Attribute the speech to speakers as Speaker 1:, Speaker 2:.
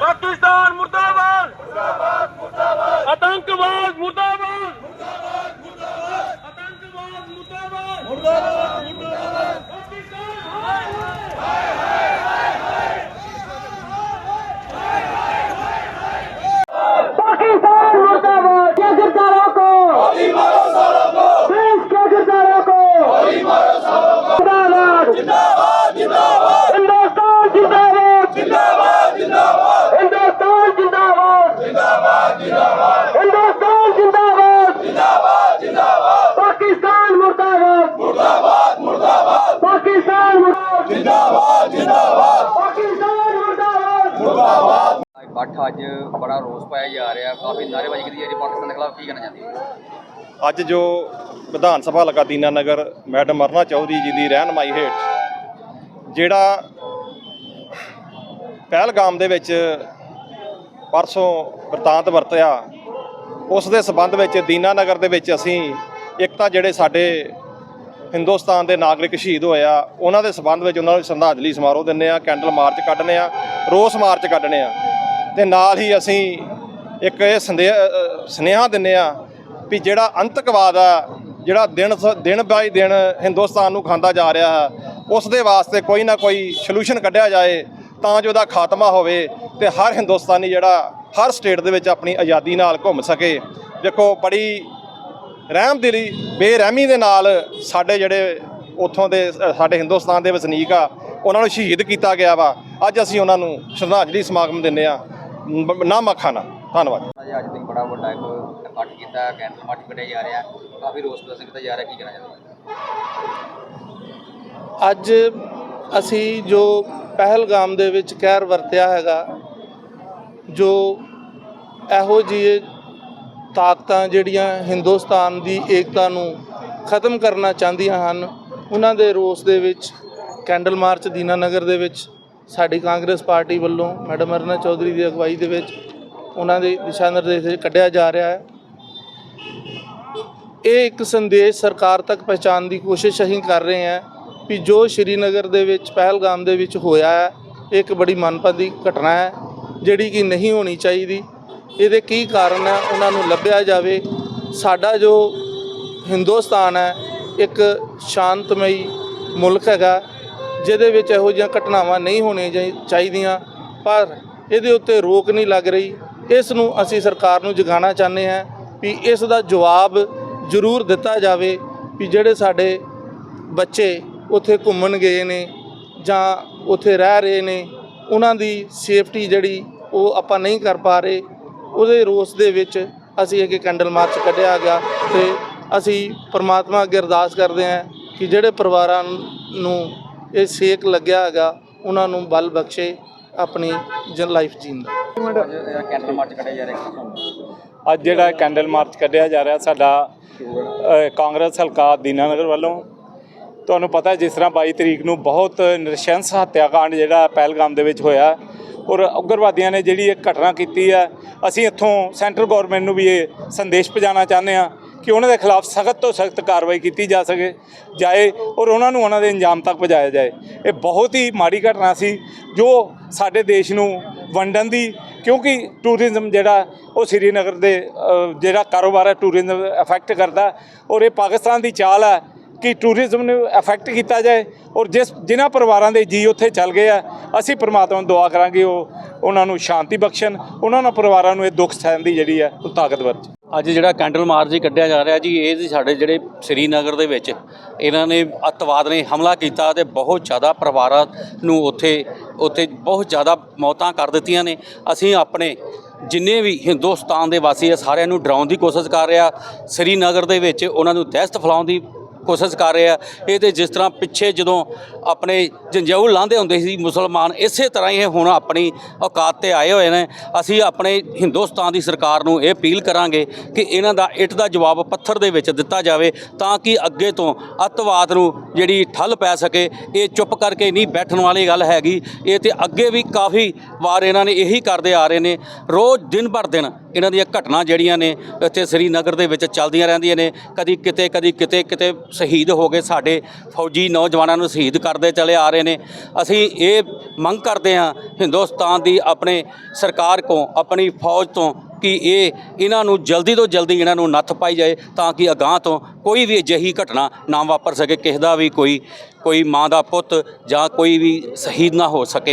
Speaker 1: ਪਾਕਿਸਤਾਨ ਮੁਰਦਾਬਾਦ ਮੁਰਦਾਬਾਦ ਮੁਰਦਾਬਾਦ ਆਤੰਕਵਾਦ ਮੁਰਦਾਬਾਦ ਮੁਰਦਾਬਾਦ ਮੁਰਦਾਬਾਦ ਆਤੰਕਵਾਦ ਮੁਰਦਾਬਾਦ ਮੁਰਦਾਬਾਦ ਮੁਰਦਾਬਾਦ ਪਾਕਿਸਤਾਨ ਹਾਏ ਹਾਏ
Speaker 2: पाकिस्तान मुर्दाबाद क्या गिरदारों को देश के गिरदारों को
Speaker 3: ਅੱਠ ਅੱਜ ਬੜਾ ਰੋਸ ਪਾਇਆ ਜਾ ਰਿਹਾ, ਕਾਫੀ ਨਾਰੇਬਾਜ਼ੀ ਕੀਤੀ ਜਾ ਪਾਕਿਸਤਾਨ ਦੇ ਖਿਲਾਫ ਕੀ ਕਹਿਣਾ ਚਾਹੁੰਦੇ
Speaker 4: ਅੱਜ ਜੋ ਵਿਧਾਨ ਸਭਾ ਲਗਾ ਦੀਨਾ ਨਗਰ, ਮੈਡਮ ਅਰਨਾ ਚੌਧਰੀ ਜੀ ਦੀ ਰਹਿਨਮਾਈ ਹੇਠ, ਜਿਹੜਾ ਪਹਿਲਗਾਮ ਦੇ ਵਿੱਚ ਪਰਸੋਂ ਵਰਤਾਂਤ ਵਰਤਿਆ, ਉਸ ਦੇ ਸਬੰਧ ਵਿੱਚ ਦੀਨਾ ਨਗਰ ਦੇ ਵਿੱਚ ਅਸੀਂ ਇੱਕ ਤਾਂ ਜਿਹੜੇ ਸਾਡੇ ਹਿੰਦੁਸਤਾਨ ਦੇ ਨਾਗਰਿਕ ਸ਼ਹੀਦ ਹੋਏ ਆ, ਉਹਨਾਂ ਦੇ ਸਬੰਧ ਵਿੱਚ ਉਹਨਾਂ ਨੂੰ ਸ਼ਰਧਾਂਜਲੀ ਸਮਾਰੋਹ ਦਿੰਨੇ ਆ, ਕੈਂਡਲ ਮਾਰਚ ਕੱਢਨੇ ਆ, ਰੋਸ ਮਾਰਚ ਕੱਢਨੇ ਆ। ਤੇ ਨਾਲ ਹੀ ਅਸੀਂ ਇੱਕ ਇਹ ਸੰਦੇ- ਸੁਨੇਹਾ ਦਿੰਨੇ ਆ ਵੀ ਜਿਹੜਾ ਅੰਤਕਵਾਦ ਆ, ਜਿਹੜਾ ਦਿਨ ਸ- ਦਿਨ ਬਾਈ ਦਿਨ ਹਿੰਦੁਸਤਾਨ ਨੂੰ ਖਾਂਦਾ ਜਾ ਰਿਹਾ ਹੈ ਉਸ ਦੇ ਵਾਸਤੇ ਕੋਈ ਨਾ ਕੋਈ ਸੋਲੂਸ਼ਨ ਕੱਢਿਆ ਜਾਏ ਤਾਂ ਜੋ ਉਹਦਾ ਖਾਤਮਾ ਹੋਵੇ ਤੇ ਹਰ ਹਿੰਦੁਸਤਾਨੀ ਜਿਹੜਾ ਹਰ ਸਟੇਟ ਦੇ ਵਿੱਚ ਆਪਣੀ ਆਜ਼ਾਦੀ ਨਾਲ ਘੁੰਮ ਸਕੇ। ਦੇਖੋ, ਬੜੀ ਰਹਿਮਦਿਲੀ ਬੇਰਹਿਮੀ ਦੇ ਨਾਲ ਸਾਡੇ ਜਿਹੜੇ ਉੱਥੋਂ ਦੇ ਸਾਡੇ ਹਿੰਦੁਸਤਾਨ ਦੇ ਵਸਨੀਕ ਆ, ਉਹਨਾਂ ਨੂੰ ਸ਼ਹੀਦ ਕੀਤਾ ਗਿਆ ਵਾ। ਅੱਜ ਅਸੀਂ ਉਹਨਾਂ ਨੂੰ ਸ਼ਰਧਾਂਜਲੀ ਸਮਾਗਮ ਦਿੰਦੇ ਆ ਨਾ ਮੱਖਾਨਾ ਧੰਨਵਾਦ।
Speaker 3: ਅੱਜ ਅੱਜ ਤੁਸੀਂ ਬੜਾ ਵੱਡਾ ਇੱਕ ਇਕੱਠ ਕੀਤਾ ਕੈਂਡਲ ਮਾਰਚ ਕੱਢਿਆ ਜਾ ਰਿਹਾ। ਕਾਫੀ ਰੋਸ ਪ੍ਰਦਰਸ਼ਨ ਕੀਤਾ ਜਾ ਰਿਹਾ ਕੀ ਕਹਿਣਾ ਚਾਹੁੰਦੇ ਹੋ
Speaker 5: ਅੱਜ ਅਸੀਂ ਜੋ ਪਹਿਲਗਾਮ ਦੇ ਵਿੱਚ ਕਹਿਰ ਵਰਤਿਆ ਹੈਗਾ ਜੋ ਇਹੋ ਜਿਹੇ ਤਾਕਤਾਂ ਜਿਹੜੀਆਂ ਹਿੰਦੁਸਤਾਨ ਦੀ ਏਕਤਾ ਨੂੰ ਖਤਮ ਕਰਨਾ ਚਾਹੁੰਦੀਆਂ ਹਨ ਉਹਨਾਂ ਦੇ ਰੋਸ ਦੇ ਵਿੱਚ ਕੈਂਡਲ ਮਾਰਚ ਦੀਨਾਨਗਰ ਦੇ ਵਿੱਚ ਸਾਡੀ ਕਾਂਗਰਸ ਪਾਰਟੀ ਵੱਲੋਂ ਮੈਡਮ ਅਰਨਾ ਚੌਧਰੀ ਦੀ ਅਗਵਾਈ ਦੇ ਵਿੱਚ ਉਹਨਾਂ ਦੇ ਦਿਸ਼ਾ ਨਿਰਦੇਸ਼ ਕੱਢਿਆ ਜਾ ਰਿਹਾ ਹੈ। ਇਹ ਇੱਕ ਸੰਦੇਸ਼ ਸਰਕਾਰ ਤੱਕ ਪਹੁੰਚਾਉਣ ਦੀ ਕੋਸ਼ਿਸ਼ ਅਸੀਂ ਕਰ ਰਹੇ ਹਾਂ ਵੀ ਜੋ ਸ਼੍ਰੀਨਗਰ ਦੇ ਵਿੱਚ, ਪਹਿਲਗਾਮ ਦੇ ਵਿੱਚ ਹੋਇਆ ਹੈ, ਇਹ ਇੱਕ ਬੜੀ ਮਨਪਾਦੀ ਘਟਨਾ ਹੈ, ਜਿਹੜੀ ਕਿ ਨਹੀਂ ਹੋਣੀ ਚਾਹੀਦੀ। ਇਹਦੇ ਕੀ ਕਾਰਨ ਹੈ, ਉਹਨਾਂ ਨੂੰ ਲੱਭਿਆ ਜਾਵੇ। ਸਾਡਾ ਜੋ ਹਿੰਦੁਸਤਾਨ ਹੈ, ਇੱਕ ਸ਼ਾਂਤਮਈ ਮੁਲਕ ਹੈਗਾ। ਜਿਹਦੇ ਵਿੱਚ ਇਹੋ ਜਿਹੀਆਂ ਘਟਨਾਵਾਂ ਨਹੀਂ ਹੋਣੀਆਂ ਚਾਹੀ- ਚਾਹੀਦੀਆਂ, ਪਰ ਇਹਦੇ ਉੱਤੇ ਰੋਕ ਨਹੀਂ ਲੱਗ ਰਹੀ। ਇਸ ਨੂੰ ਅਸੀਂ ਸਰਕਾਰ ਨੂੰ ਜਗਾਉਣਾ ਚਾਹੁੰਦੇ ਹਾਂ ਵੀ ਇਸ ਦਾ ਜਵਾਬ ਜ਼ਰੂਰ ਦਿੱਤਾ ਜਾਵੇ ਵੀ ਜਿਹੜੇ ਸਾਡੇ ਬੱਚੇ ਉੱਥੇ ਘੁੰਮਣ ਗਏ ਨੇ ਜਾਂ ਉੱਥੇ ਰਹਿ ਰਹੇ ਨੇ, ਉਹਨਾਂ ਦੀ ਸੇਫਟੀ ਜਿਹੜੀ ਉਹ ਆਪਾਂ ਨਹੀਂ ਕਰ ਪਾ ਰਹੇ। ਉਹਦੇ ਰੋਸ ਦੇ ਵਿੱਚ ਅਸੀਂ ਇੱਕ ਕੈਂਡਲ ਮਾਰਚ ਕੱਢਿਆ ਗਿਆ ਤੇ ਅਸੀਂ ਪ੍ਰਮਾਤਮਾ ਅੱਗੇ ਅਰਦਾਸ ਕਰਦੇ ਹਾਂ ਕਿ ਜਿਹੜੇ ਪਰਿਵਾਰਾਂ ਨੂੰ ਇਹ ਸੇਕ ਲੱਗਿਆ ਹੈਗਾ, ਉਹਨਾਂ ਨੂੰ ਬਲ ਬਖਸ਼ੇ ਆਪਣੀ ਜਨ ਲਾਈਫ ਜੀਣ ਦਾ।
Speaker 3: ਅੱਜ ਕੈਂਡਲ ਮਾਰਚ ਕੱਢਿਆ ਜਾ ਰਿਹਾ
Speaker 6: ਅੱਜ ਜਿਹੜਾ ਕੈਂਡਲ ਮਾਰਚ ਕੱਢਿਆ ਜਾ ਰਿਹਾ ਸਾਡਾ ਕਾਂਗਰਸ ਹਲਕਾ ਦੀਨਾਨਗਰ ਵੱਲੋਂ, ਤੁਹਾਨੂੰ ਪਤਾ ਜਿਸ ਤਰ੍ਹਾਂ 22 ਤਰੀਕ ਨੂੰ ਬਹੁਤ ਨਿਰਸ਼ੰਸ ਹੱਤਿਆਕਾਂਡ ਜਿਹੜਾ ਪਹਿਲਗਾਮ ਦੇ ਵਿੱਚ ਹੋਇਆ, ਔਰ ਉਗਰਵਾਦੀਆਂ ਨੇ ਜਿਹੜੀ ਇਹ ਘਟਨਾ ਕੀਤੀ ਹੈ, ਅਸੀਂ ਇੱਥੋਂ ਸੈਂਟਰ ਗਵਰਨਮੈਂਟ ਨੂੰ ਵੀ ਇਹ ਸੰਦੇਸ਼ ਪਹੁੰਚਾਉਣਾ ਚਾਹੁੰਦੇ ਹਾਂ। ਕਿ ਉਹਨਾਂ ਦੇ ਖਿਲਾਫ ਸਖਤ ਤੋਂ ਸਖਤ ਕਾਰਵਾਈ ਕੀਤੀ ਜਾ ਸਕੇ, ਜਾਏ ਔਰ ਉਹਨਾਂ ਨੂੰ ਉਹਨਾਂ ਦੇ ਅੰਜਾਮ ਤੱਕ ਪਹੁੰਚਾਇਆ ਜਾਏ। ਇਹ ਬਹੁਤ ਹੀ ਮਾੜੀ ਘਟਨਾ ਸੀ ਜੋ ਸਾਡੇ ਦੇਸ਼ ਨੂੰ ਵੰਡਣ ਦੀ, ਕਿਉਂਕਿ ਟੂਰਿਜ਼ਮ ਜਿਹੜਾ, ਉਹ ਸ੍ਰੀਨਗਰ ਦੇ ਜਿਹੜਾ ਕਾਰੋਬਾਰ ਹੈ ਟੂਰਿਜ਼ਮ ਅਫੈਕਟ ਕਰਦਾ ਔਰ ਇਹ ਪਾਕਿਸਤਾਨ ਦੀ ਚਾਲ ਹੈ ਕਿ ਟੂਰਿਜ਼ਮ ਨੂੰ ਅਫੈਕਟ ਕੀਤਾ ਜਾਏ ਔਰ ਜਿਸ, ਜਿਨ੍ਹਾਂ ਪਰਿਵਾਰਾਂ ਦੇ ਜੀ ਉੱਥੇ ਚੱਲ ਗਏ ਆ, ਅਸੀਂ ਪ੍ਰਮਾਤਮਾ ਨੂੰ ਦੁਆ ਕਰਾਂਗੇ ਉਹ ਉਹਨਾਂ ਨੂੰ ਸ਼ਾਂਤੀ ਬਖਸ਼ਣ, ਉਹਨਾਂ ਨੂੰ ਪਰਿਵਾਰਾਂ ਨੂੰ ਇਹ ਦੁੱਖ ਸਹਿਣ ਦੀ ਜਿਹੜੀ ਹੈ ਉਹ ਤਾਕਤ ਬਖਸ਼ੇ
Speaker 7: ਅੱਜ ਜਿਹੜਾ ਕੈਂਡਲ ਮਾਰਚ ਜੀ ਕੱਢਿਆ ਜਾ ਰਿਹਾ ਜੀ, ਇਹ ਜੀ ਸਾਡੇ ਜਿਹੜੇ ਸ੍ਰੀਨਗਰ ਦੇ ਵਿੱਚ ਇਹਨਾਂ ਨੇ ਅੱਤਵਾਦ ਨੇ ਹਮਲਾ ਕੀਤਾ ਤੇ ਬਹੁਤ ਜ਼ਿਆਦਾ ਪਰਿਵਾਰਾਂ ਨੂੰ ਉੱਥੇ ਉੱਥੇ ਬਹੁਤ ਜ਼ਿਆਦਾ ਮੌਤਾਂ ਕਰ ਦਿੱਤੀਆਂ ਨੇ। ਅਸੀਂ ਆਪਣੇ ਜਿੰਨੇ ਵੀ ਹਿੰਦੁਸਤਾਨ ਦੇ ਵਾਸੀ ਆ, ਸਾਰਿਆਂ ਨੂੰ ਡਰਾਉਣ ਦੀ ਕੋਸ਼ਿਸ਼ ਕਰ ਰਿਹਾ। ਸ੍ਰੀਨਗਰ ਦੇ ਵਿੱਚ ਉਹਨਾਂ ਨੂੰ ਦਹਿਸ਼ਤ ਫੈਲਾਉਣ ਦੀ ਕੋਸ਼ਿਸ਼ ਕਰ ਰਹੇ। ਆ ਇਹ ਤੇ ਜਿਸ ਤਰ੍ਹਾਂ ਪਿੱਛੇ ਜਦੋਂ ਆਪਣੇ ਜੰਜਊ ਲਾਂਦੇ ਹੁੰਦੇ ਸੀ ਮੁਸਲਮਾਨ, ਇਸੇ ਤਰ੍ਹਾਂ ਹੀ ਇਹ ਹੁਣ ਆਪਣੀ ਔਕਾਤ ਤੇ ਆਏ ਹੋਏ ਨੇ। ਅਸੀਂ ਆਪਣੇ ਹਿੰਦੁਸਤਾਨ ਦੀ ਸਰਕਾਰ ਨੂੰ ਇਹ ਅਪੀਲ ਕਰਾਂਗੇ ਕਿ ਇਹਨਾਂ ਦਾ ਇੱਟ ਦਾ ਜਵਾਬ ਪੱਥਰ ਦੇ ਵਿੱਚ ਦਿੱਤਾ ਜਾਵੇ ਤਾਂ ਕਿ ਅੱਗੇ ਤੋਂ ਅੱਤਵਾਦ ਨੂੰ ਜਿਹੜੀ ਠੱਲ ਪੈ ਸਕੇ। ਇਹ ਚੁੱਪ ਕਰਕੇ ਨਹੀਂ ਬੈਠਣ ਵਾਲੀ ਗੱਲ ਹੈਗੀ। ਇਹ ਤੇ ਅੱਗੇ ਵੀ ਕਾਫੀ ਵਾਰ ਇਹਨਾਂ ਨੇ ਇਹੀ ਕਰਦੇ ਆ ਰਹੇ ਨੇ। ਰੋਜ਼ ਦਿਨ ਭਰ ਦਿਨ ਇਹਨਾਂ ਦੀਆਂ ਘਟਨਾ ਜਿਹੜੀਆਂ ਨੇ ਇੱਥੇ ਸ੍ਰੀਨਗਰ ਦੇ ਵਿੱਚ ਚੱਲਦੀਆਂ ਰਹਿੰਦੀਆਂ ਨੇ, ਕਦੀ ਕਿਤੇ ਕਦੀ ਕਿਤੇ ਕਿਤੇ ਸ਼ਹੀਦ ਹੋ ਗਏ ਸਾਡੇ ਫੌਜੀ ਨੌਜਵਾਨਾਂ ਨੂੰ ਸ਼ਹੀਦ ਕਰਦੇ ਚਲੇ ਆ ਰਹੇ ਨੇ। ਅਸੀਂ ਇਹ ਮੰਗ ਕਰਦੇ ਹਾਂ ਹਿੰਦੁਸਤਾਨ ਦੀ ਆਪਣੇ ਸਰਕਾਰ ਕੋ ਆਪਣੀ ਫੌਜ ਤੋਂ ਕਿ ਇਹ ਇਹਨਾਂ ਨੂੰ ਜਲਦੀ ਤੋਂ ਜਲਦੀ ਇਹਨਾਂ ਨੂੰ ਨੱਥ ਪਾਈ ਜਾਏ ਤਾਂ ਕਿ ਅਗਾਂਹ ਤੋਂ ਕੋਈ ਵੀ ਅਜਿਹੀ ਘਟਨਾ ਨਾ ਵਾਪਰ ਸਕੇ, ਕਿਸੇ ਦਾ ਵੀ ਕੋਈ ਕੋਈ ਮਾਂ ਦਾ ਪੁੱਤ ਜਾਂ ਕੋਈ ਵੀ ਸ਼ਹੀਦ ਨਾ ਹੋ ਸਕੇ।